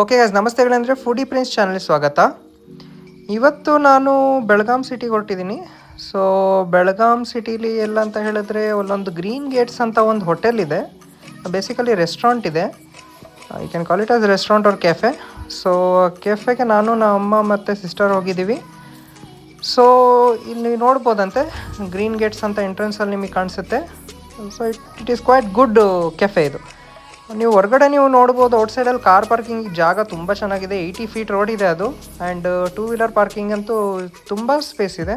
Okay guys ನಮಸ್ತೆಗಳಂದರೆ foodie prince channel ಸ್ವಾಗತ. ಇವತ್ತು ನಾನು ಬೆಳಗಾಂ ಸಿಟಿಗೆ ಹೊರಟಿದ್ದೀನಿ ಸೊ ಬೆಳಗಾಂ ಸಿಟೀಲಿ ಎಲ್ಲ ಅಂತ ಹೇಳಿದ್ರೆ ಅಲ್ಲೊಂದು ಗ್ರೀನ್ ಗೇಟ್ಸ್ ಅಂತ ಒಂದು ಹೋಟೆಲ್ ಇದೆ. ಬೇಸಿಕಲಿ ರೆಸ್ಟೋರೆಂಟ್ ಇದೆ. I can call it as restaurant ಅವ್ರ ಕೆಫೆ ಸೊ ಕೆಫೆಗೆ ನಾನು, ನಮ್ಮ ಅಮ್ಮ ಮತ್ತು ಸಿಸ್ಟರ್ ಹೋಗಿದ್ದೀವಿ. ಸೊ ಇಲ್ಲಿ ನೋಡ್ಬೋದಂತೆ ಗ್ರೀನ್ ಗೇಟ್ಸ್ ಅಂತ ಎಂಟ್ರೆನ್ಸಲ್ಲಿ ನಿಮಗೆ ಕಾಣಿಸುತ್ತೆ. So it it is quite good cafe ಇದು. ನೀವು ಹೊರಗಡೆ ನೀವು ನೋಡ್ಬೋದು ಔಟ್ ಸೈಡಲ್ಲಿ ಕಾರ್ ಪಾರ್ಕಿಂಗ್ ಜಾಗ ತುಂಬ ಚೆನ್ನಾಗಿದೆ. ಏಯ್ಟಿ ಫೀಟ್ ರೋಡ್ ಇದೆ ಅದು. ಆ್ಯಂಡ್ ಟೂ ವೀಲರ್ ಪಾರ್ಕಿಂಗ್ ಅಂತೂ ತುಂಬ ಸ್ಪೇಸ್ ಇದೆ.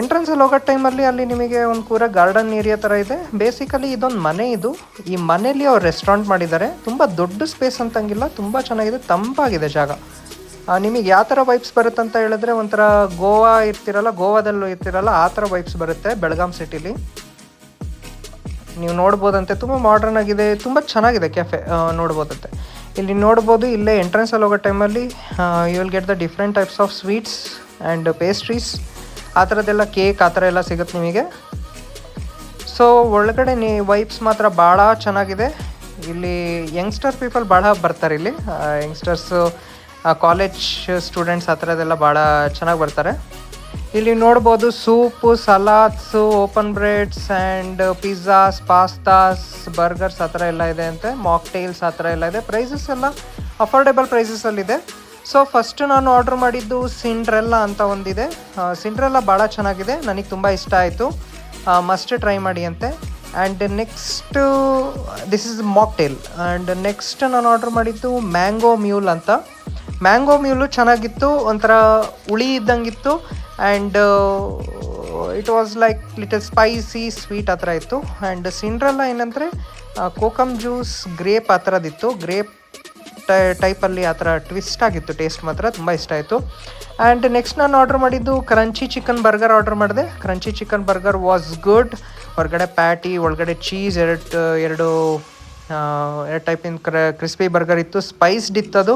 ಎಂಟ್ರೆನ್ಸಲ್ಲಿ ಹೋಗೋ ಟೈಮಲ್ಲಿ ಅಲ್ಲಿ ನಿಮಗೆ ಒಂದು ಕೂರ ಗಾರ್ಡನ್ ಏರಿಯಾ ಥರ ಇದೆ. ಬೇಸಿಕಲಿ ಇದೊಂದು ಮನೆ ಇದು. ಈ ಮನೆಯಲ್ಲಿ ಅವ್ರು ರೆಸ್ಟೋರೆಂಟ್ ಮಾಡಿದ್ದಾರೆ. ತುಂಬ ದೊಡ್ಡ ಸ್ಪೇಸ್ ಅಂತಂಗಿಲ್ಲ, ತುಂಬ ಚೆನ್ನಾಗಿದೆ, ತಂಪಾಗಿದೆ ಜಾಗ. ನಿಮಗೆ ಯಾವ ಥರ ವೈಬ್ಸ್ ಬರುತ್ತೆ ಅಂತ ಹೇಳಿದ್ರೆ ಒಂಥರ ಗೋವಾ ಇರ್ತಿರಲ್ಲ, ಗೋವಾದಲ್ಲೂ ಇರ್ತಿರಲ್ಲ, ಆ ಥರ ವೈಬ್ಸ್ ಬರುತ್ತೆ ಬೆಳಗಾಂ ಸಿಟಿಲಿ ನೀವು ನೋಡ್ಬೋದಂತೆ. ತುಂಬ ಮಾಡ್ರನ್ ಆಗಿದೆ, ತುಂಬ ಚೆನ್ನಾಗಿದೆ ಕೆಫೆ ನೋಡ್ಬೋದಂತೆ. ಇಲ್ಲಿ ನೋಡ್ಬೋದು, ಇಲ್ಲೇ ಎಂಟ್ರೆನ್ಸಲ್ಲಿ ಹೋಗೋ ಟೈಮಲ್ಲಿ you will get the different types of sweets and pastries ಆ ಥರದ್ದೆಲ್ಲ ಕೇಕ್ ಆ ಥರ ಎಲ್ಲ ಸಿಗುತ್ತೆ ನಿಮಗೆ. ಸೊ ಒಳಗಡೆ ನೀ ವೈಬ್ಸ್ ಮಾತ್ರ ಭಾಳ ಚೆನ್ನಾಗಿದೆ. ಇಲ್ಲಿ ಯಂಗ್ಸ್ಟರ್ ಪೀಪಲ್ ಭಾಳ ಬರ್ತಾರೆ ಇಲ್ಲಿ. ಯಂಗ್ಸ್ಟರ್ಸು ಕಾಲೇಜ್ ಸ್ಟೂಡೆಂಟ್ಸ್ ಆ ಥರದ್ದೆಲ್ಲ ಭಾಳ ಚೆನ್ನಾಗಿ ಬರ್ತಾರೆ. ಇಲ್ಲಿ ನೋಡ್ಬೋದು soup, salads, open breads and pizzas, pastas, burgers ಆ ಥರ ಎಲ್ಲ ಇದೆ ಅಂತೆ. ಮಾಕ್ಟೇಲ್ಸ್ ಆ ಥರ ಎಲ್ಲ ಇದೆ. ಪ್ರೈಸಸ್ ಎಲ್ಲ ಅಫೋರ್ಡೆಬಲ್ ಪ್ರೈಸಸಲ್ಲಿದೆ ಸೊ ಫಸ್ಟ್ ನಾನು ಆರ್ಡ್ರ್ ಮಾಡಿದ್ದು ಸಿಂಡ್ರೆಲ್ಲ ಅಂತ ಒಂದಿದೆ. ಸಿಂಡ್ರೆಲ್ಲ ಭಾಳ ಚೆನ್ನಾಗಿದೆ. ನನಗೆ ತುಂಬ ಇಷ್ಟ ಆಯಿತು. ಮಸ್ಟ್ ಟ್ರೈ ಮಾಡಿ ಅಂತೆ. And next this is mocktail and next ನಾನು ಆರ್ಡ್ರ್ ಮಾಡಿದ್ದು ಮ್ಯಾಂಗೋ ಮ್ಯೂಲ್ ಅಂತ. ಮ್ಯಾಂಗೋ ಮ್ಯೂಲು ಚೆನ್ನಾಗಿತ್ತು. ಒಂಥರ ಹುಳಿ ಇದ್ದಂಗಿತ್ತು. And it was like little spicy sweet ಆ ಥರ ಇತ್ತು. ಆ್ಯಂಡ್ ಸಿಂಡ್ರಲ್ಲ ಏನಂದರೆ ಕೋಕಮ್ ಜ್ಯೂಸ್ ಗ್ರೇಪ್ ಆ ಥರದಿತ್ತು ಗ್ರೇಪ್ ಟೈ ಟೈಪಲ್ಲಿ ಆ ಥರ ಟ್ವಿಸ್ಟ್ ಆಗಿತ್ತು ಟೇಸ್ಟ್ ಮಾತ್ರ ತುಂಬ ಇಷ್ಟ ಆಯಿತು. ಆ್ಯಂಡ್ ನೆಕ್ಸ್ಟ್ ನಾನು ಆರ್ಡ್ರ್ ಮಾಡಿದ್ದು ಕ್ರಂಚಿ ಚಿಕನ್ ಬರ್ಗರ್ ಆರ್ಡ್ರ್ ಮಾಡಿದೆ. Crunchy chicken burger was good ಹೊರಗಡೆ ಪ್ಯಾಟಿ ಒಳಗಡೆ ಚೀಸ್ ಎರಡು ಎರಡು ಎರಡು ಟೈಪಿನ ಕ್ರ ಕ್ರಿಸ್ಪಿ ಬರ್ಗರ್ ಇತ್ತು. ಸ್ಪೈಸ್ಡ್ ಇತ್ತದು.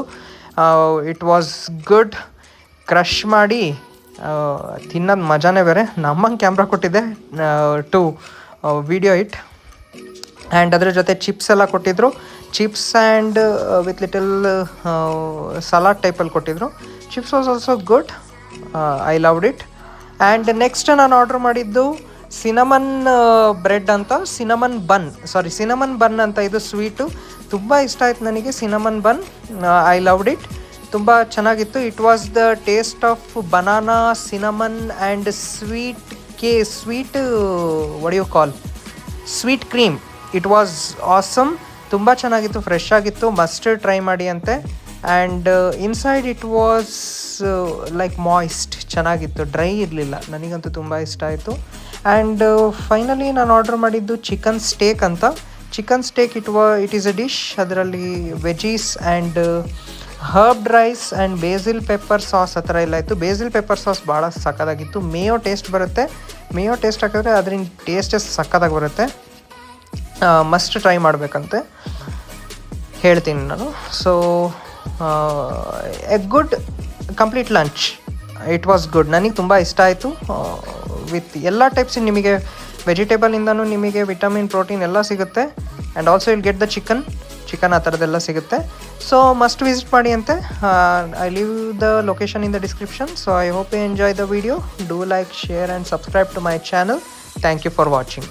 ಇಟ್ ವಾಸ್ ಗುಡ್ ಕ್ರಷ್ ಮಾಡಿ ತಿನ್ನೋದು ಮಜಾನೇ ಬೇರೆ. ನಮ್ಮಂಗೆ ಕ್ಯಾಮ್ರಾ ಕೊಟ್ಟಿದ್ದೆ. ಟು ವಿಡಿಯೋ ಇಟ್ ಆ್ಯಂಡ್ ಅದರ ಜೊತೆ ಚಿಪ್ಸ್ ಎಲ್ಲ ಕೊಟ್ಟಿದ್ರು. Chips and with little salad ಟೈಪಲ್ಲಿ ಕೊಟ್ಟಿದ್ರು. Chips was also good I loved it and next ನಾನು ಆರ್ಡ್ರ್ ಮಾಡಿದ್ದು ಸಿನಮನ್ ಬ್ರೆಡ್ ಅಂತ. Cinnamon bun sorry cinnamon bun ಅಂತ. ಇದು ಸ್ವೀಟು ತುಂಬ ಇಷ್ಟ ಆಯ್ತು ನನಗೆ. Cinnamon bun I loved it ತುಂಬ ಚೆನ್ನಾಗಿತ್ತು. It was the taste of banana cinnamon and sweet ಕೇ sweet you call sweet cream it was awesome ತುಂಬ ಚೆನ್ನಾಗಿತ್ತು ಫ್ರೆಶ್ ಆಗಿತ್ತು. ಮಸ್ಟ್ ಟ್ರೈ ಮಾಡಿ ಅಂತೆ. And inside it was like moist ಚೆನ್ನಾಗಿತ್ತು. Dry ಇರಲಿಲ್ಲ. ನನಗಂತೂ ತುಂಬ ಇಷ್ಟ ಆಯಿತು. ಆ್ಯಂಡ್ ಫೈನಲಿ ನಾನು ಆರ್ಡರ್ ಮಾಡಿದ್ದು ಚಿಕನ್ ಸ್ಟೇಕ್ ಅಂತ. Chicken steak it was it is a dish ಅದರಲ್ಲಿ veggies and herbed rice and basil pepper sauce ಆ ಥರ ಎಲ್ಲ ಇತ್ತು. ಬೇಸಿಲ್ ಪೆಪ್ಪರ್ ಸಾಸ್ ಭಾಳ ಸಕ್ಕತ್ತಾಗಿತ್ತು ಮೇಯೋ ಟೇಸ್ಟ್ ಬರುತ್ತೆ. ಮೇಯೋ ಟೇಸ್ಟ್ ಹಾಕಿದ್ರೆ ಅದರಿಂದ ಟೇಸ್ಟೇ ಸಕ್ಕತ್ತಾಗಿ ಬರುತ್ತೆ. ಮಸ್ಟ್ ಟ್ರೈ ಮಾಡಬೇಕಂತೆ. ಹೇಳ್ತೀನಿ ನಾನು. So a good complete lunch it was good ನನಗೆ ತುಂಬ ಇಷ್ಟ ಆಯಿತು. ವಿತ್ ಎಲ್ಲ ಟೈಪ್ಸ್ ನಿಮಗೆ ವೆಜಿಟೇಬಲಿಂದನೂ ನಿಮಗೆ ವಿಟಮಿನ್ ಪ್ರೋಟೀನ್ ಎಲ್ಲ ಸಿಗುತ್ತೆ. And also I'll get the chicken chicken ಆ ಥರದ್ದೆಲ್ಲ ಸಿಗುತ್ತೆ. ಸೊ ಮಸ್ಟ್ ವಿಸಿಟ್ ಮಾಡಿ ಅಂತೆ. I leave the location in the description so I hope you enjoy the video do like share and subscribe to my channel thank you for watching